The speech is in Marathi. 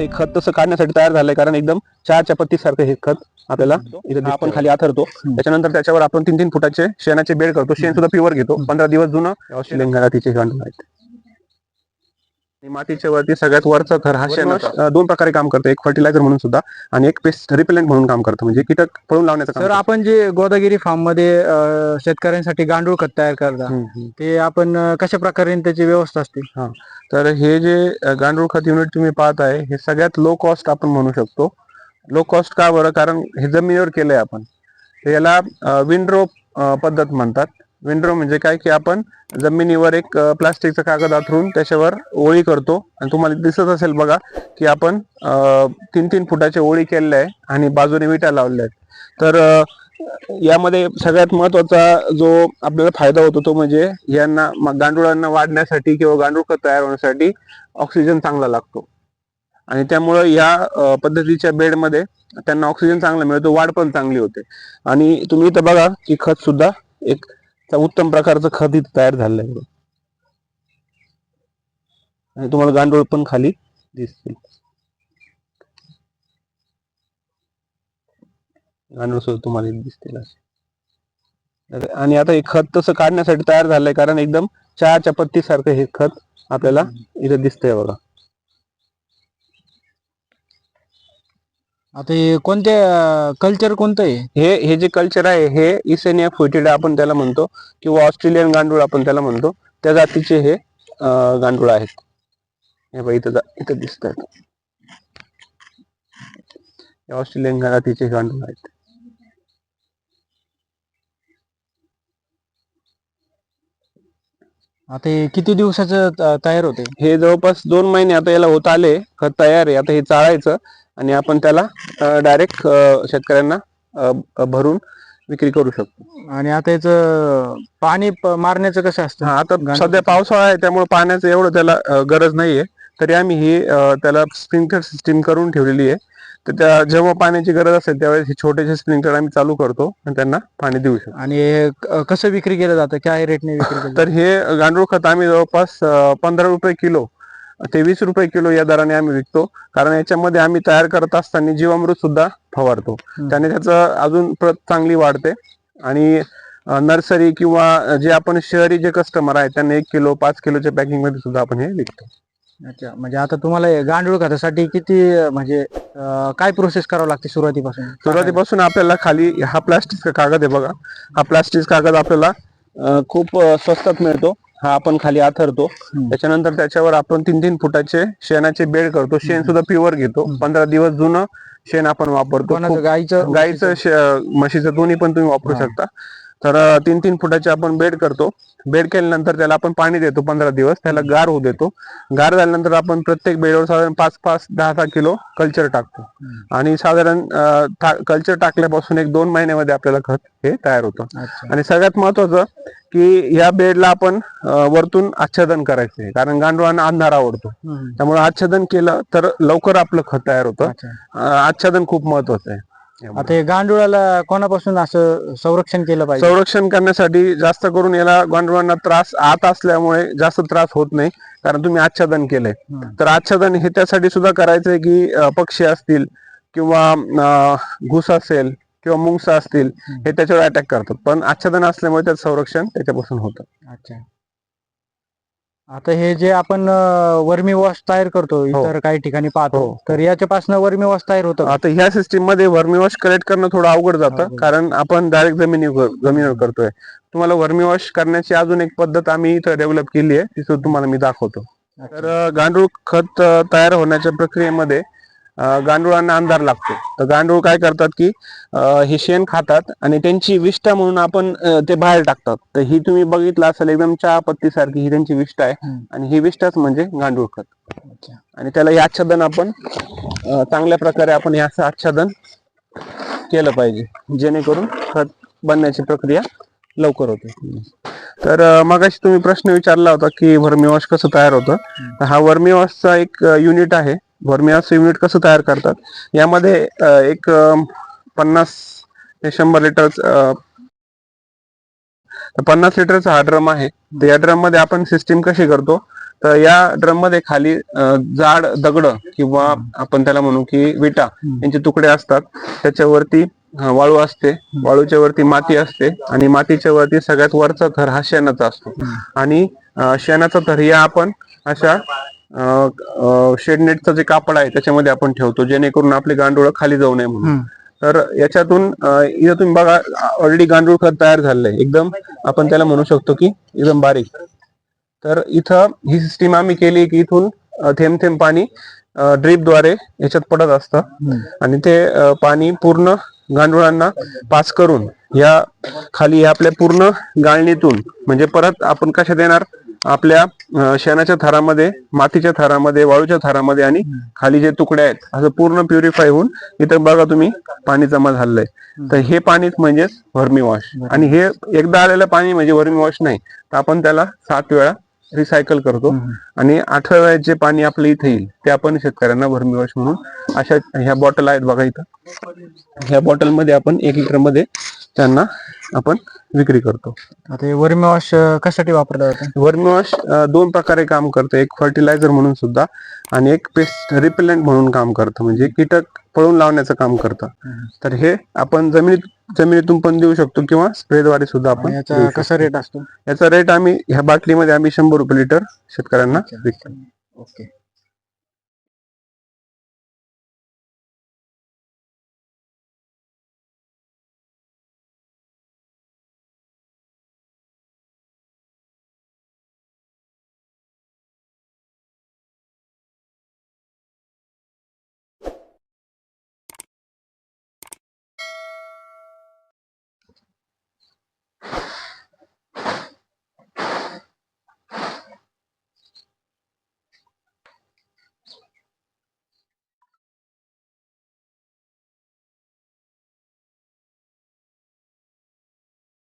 आता हे खत तसं काढण्यासाठी तयार झालंय कारण एकदम चहाच्या पत्ती सारखं हे खत आपल्याला इथे आपण खाली आथरतो. त्याच्यानंतर त्याच्यावर आपण तीन तीन फुटाचे शेणाचे बेड करतो. शेण सुद्धा प्युअर घेतो. पंधरा दिवस जुनं घरातीचे गांडूळ आहेत. मातीच्या वरती सगळ्यात वरचं थर हा शेण दोन प्रकारे काम करतं. एक फर्टिलायझर म्हणून सुद्धा आणि एक पेस्ट रिपेलेंट म्हणून काम करतं. म्हणजे कीटक पळून लावण्याचं काम सर करतं. आपण जे गोदागिरी फार्ममध्ये शेतकऱ्यांसाठी गांडूळ खत तयार करता. ते आपण कशा प्रकारे त्याची व्यवस्था असते? तर हे जे गांडूळ खत युनिट तुम्ही पाहताय हे सगळ्यात लो कॉस्ट आपण म्हणू शकतो. लो कॉस्ट का बरं? कारण हे जमिनीवर केलंय आपण. तर याला विंड्रो पद्धत म्हणतात. विंड्रो म्हणजे काय की आपण जमिनीवर एक प्लास्टिकचा कागद आथरून त्याच्यावर ओळी करतो. आणि तुम्हाला दिसत असेल बघा की आपण तीन तीन फुटाच्या ओळी केलेल्या आहे आणि बाजूने विटा लावलेल्या आहेत. तर यामध्ये सगळ्यात महत्त्वाचा जो आपल्याला फायदा होतो तो म्हणजे यांना गांडुळांना वाढण्यासाठी किंवा गांडूळ खत तयार होण्यासाठी ऑक्सिजन चांगला लागतो. आणि त्यामुळं या पद्धतीच्या बेडमध्ये त्यांना ऑक्सिजन चांगला मिळतो वाढ पण चांगली होते. आणि तुम्ही इथं बघा की खत सुद्धा एक उत्तम प्रकारचं खत इथं तयार झालेलं आहे. आणि तुम्हाला गांडूळ पण खाली दिसतील. गांडूळ सुद्धा तुम्हाला दिसतील असे. आणि आता हे खत तसं काढण्यासाठी तयार झालंय कारण एकदम चहाच्या पत्तीसारखं हे खत आपल्याला इथं दिसतंय बघा. आता हे कोणत्या कल्चर कोणतं आहे? हे हे जे कल्चर आहे हे इसेनिया फोइटिडा आपण त्याला म्हणतो किंवा ऑस्ट्रेलियन गांडूळ आपण त्याला म्हणतो त्या जातीचे हे अं, गांडूळ आहेत. हे बघा इथं जा- इथं दिसत आहेत ऑस्ट्रेलियन जातीचे गांडूळ आहेत. आता हे किती दिवसाचं त- तयार होते हे जवळपास दोन महिने आता याला होत आले खत तयार आहे. आता हे चाळायचं. आणि आपण त्याला डायरेक्ट शेतकऱ्यांना भरून विक्री करू शकतो. आणि आता याचं पाणी मारण्याचं कसं असतं? हा आता सध्या पावसाळा आहे त्यामुळे पाण्याचं एवढं त्याला गरज नाहीये. तरी आम्ही ही त्याला स्प्रिंकलर सिस्टीम करून ठेवलेली आहे. तर त्या जेव्हा पाण्याची गरज असेल त्यावेळेस हे छोटेसे स्प्रिंकलर आम्ही चालू करतो आणि त्यांना पाणी देऊ शकतो. आणि हे कसं विक्री केलं जातं? काय रेटने विक्री तर हे गांडूळ खत आम्ही जवळपास पंधरा रुपये किलो ते वीस रुपये किलो या दराने आम्ही विकतो. कारण याच्यामध्ये आम्ही तयार करत असताना जीवामृत सुद्धा फवारतो. त्याने त्याचं अजून प्रत चांगली वाढते. आणि नर्सरी किंवा जे आपण शहरी जे कस्टमर आहेत त्यांना एक किलो पाच किलोच्या पॅकिंगमध्ये सुद्धा आपण हे विकतो. अच्छा. म्हणजे आता तुम्हाला गांडूळ खतासाठी किती म्हणजे काय प्रोसेस करावं लागते सुरुवातीपासून? सुरुवातीपासून आपल्याला खाली हा प्लास्टिकचा कागद आहे बघा. हा प्लास्टिक कागद आपल्याला खूप स्वस्तात मिळतो. हा आपण खाली आथरतो. त्याच्यानंतर त्याच्यावर आपण तीन तीन फुटाचे शेणाचे बेड करतो शेण सुद्धा प्युअर घेतो. पंधरा दिवस जुनं शेण आपण वापरतो गाईचं गाईचं म्हशीचं दोन्ही पण तुम्ही वापरू. शकता तर तीन तीन फुटाचे आपण बेड करतो. बेड केल्यानंतर त्याला आपण पाणी देतो पंधरा दिवस. त्याला गार होऊ देतो. गार झाल्यानंतर आपण प्रत्येक बेडवर साधारण पाच पाच दहा दहा किलो कल्चर टाकतो. आणि साधारण कल्चर टाकल्यापासून एक दोन महिन्यामध्ये आपल्याला खत हे तयार होतं. आणि सगळ्यात महत्वाचं की या बेडला आपण वरतून आच्छादन करायचं आहे. कारण गांडुळांना अंधार आवडतो. त्यामुळे आच्छादन केलं तर लवकर आपलं खत तयार होतं. आच्छादन खूप महत्वाचं आहे. आता हे गांडुळाला कोणापासून असं संरक्षण केलं पाहिजे? संरक्षण करण्यासाठी जास्त करून याला गांडुळांना त्रास आत असल्यामुळे जास्त त्रास होत नाही कारण तुम्ही आच्छादन केलंय. तर आच्छादन हे त्यासाठी सुद्धा करायचंय की पक्षी असतील किंवा घुस असेल किंवा मुंगसा असतील हे. त्याच्यावर अटॅक करतात. पण आच्छादन असल्यामुळे त्याचं संरक्षण त्याच्यापासून होतं. अच्छा. आता हे जे आपण वर्मी वॉश तयार करतो इतर काही ठिकाणी पाहतो हो. तर याच्यापासून वर्मी वॉश तयार होतं का? आता ह्या सिस्टीममध्ये वर्मीवॉश कलेक्ट करणं थोडं अवघड जातं. कारण आपण डायरेक्ट जमिनीवर जमिनीवर करतोय तुम्हाला वर्मीवॉश करण्याची अजून एक पद्धत आम्ही इथं डेव्हलप केली आहे ती सुद्धा तुम्हाला मी दाखवतो. तर अं, गांडूळ खत अं, तयार होण्याच्या प्रक्रियेमध्ये गांडुळांना अंधार लागतो. तर गांडूळ काय करतात की हे शेण खातात आणि त्यांची विष्ठा म्हणून आपण ते बाहेर टाकतात. तर ही तुम्ही बघितलं असेल एकदम चहा पत्ती सारखी ही त्यांची विष्ठा आहे. आणि ही विष्ठाच म्हणजे गांडूळ खत. आणि त्याला हे आच्छादन आपण चांगल्या प्रकारे आपण हे असं आच्छादन केलं पाहिजे. जेणेकरून खत बनण्याची प्रक्रिया लवकर होते. तर अं, मगाशी तुम्ही प्रश्न विचारला होता की वर्मीवॉश कसं तयार होतं? तर हा वर्मीवॉशचा एक युनिट आहे. वर्मीवॉश युनिट कसं तयार करतात? यामध्ये एक पन्नास ते शंभर लिटर पन्नास लिटरचा हा ड्रम आहे. या ड्रममध्ये आपण सिस्टीम कशी करतो? तर या ड्रममध्ये खाली जाड दगड किंवा आपण त्याला म्हणू की विटा यांचे तुकडे असतात. त्याच्यावरती वाळू असते. वाळूच्या वरती माती असते आणि मातीच्या वरती सगळ्यात वरचा थर हा शेणाचा असतो. आणि शेणाचा थर या आपण अशा शेडनेटचं जे कापड आहे त्याच्यामध्ये आपण ठेवतो जेणेकरून आपली गांडूळ खाली जाऊ नये म्हणून. तर याच्यातून इथं तुम्ही बघा ऑलरेडी गांडूळ खत तयार झालेलं आहे एकदम आपण त्याला म्हणू शकतो की एकदम बारीक. तर इथं ही सिस्टीम आम्ही केली की इथून थेंब थेंब पाणी ड्रीपद्वारे याच्यात पडत असतं. आणि ते पाणी पूर्ण गांडुळांना पास करून या खाली आपल्या पूर्ण गाळणीतून म्हणजे परत आपण कशात येणार? आपल्या शेणाच्या थरामध्ये मातीच्या थरामध्ये वाळूच्या थरामध्ये आणि खाली जे तुकडे आहेत असं पूर्ण प्युरिफाय होऊन इथं बघा तुम्ही पाणी जमा झालंय. तर हे पाणीच म्हणजेच व्हर्मी वॉश आणि हे एकदा आलेलं पाणी म्हणजे व्हर्मी वॉश नाही. तर आपण त्याला सात वेळा रिसायकल करतो. आणि आठव्या वेळेस जे पाणी आपल्या इथे येईल ते आपण शेतकऱ्यांना व्हर्मी वॉश म्हणून अशा ह्या बॉटल आहेत बघा इथं. ह्या बॉटलमध्ये आपण एक लिटरमध्ये त्यांना आपण विक्री करतो. आता हे वर्मी वॉश कशासाठी वापरलं जातं? वर्मी वॉश दोन प्रकारे काम करतं. एक फर्टिलायझर म्हणून सुद्धा आणि एक पेस्ट रिपेलंट म्हणून काम करतं. म्हणजे कीटक पळून लावण्याचं काम करतं. तर हे आपण जमिनीत जमिनीतून पण देऊ शकतो किंवा स्प्रेद्वारे सुद्धा आपण याचा. कसा रेट असतो? याचा रेट आम्ही ह्या बाटलीमध्ये आम्ही शंभर रुपये लिटर शेतकऱ्यांना विकतो. ओके.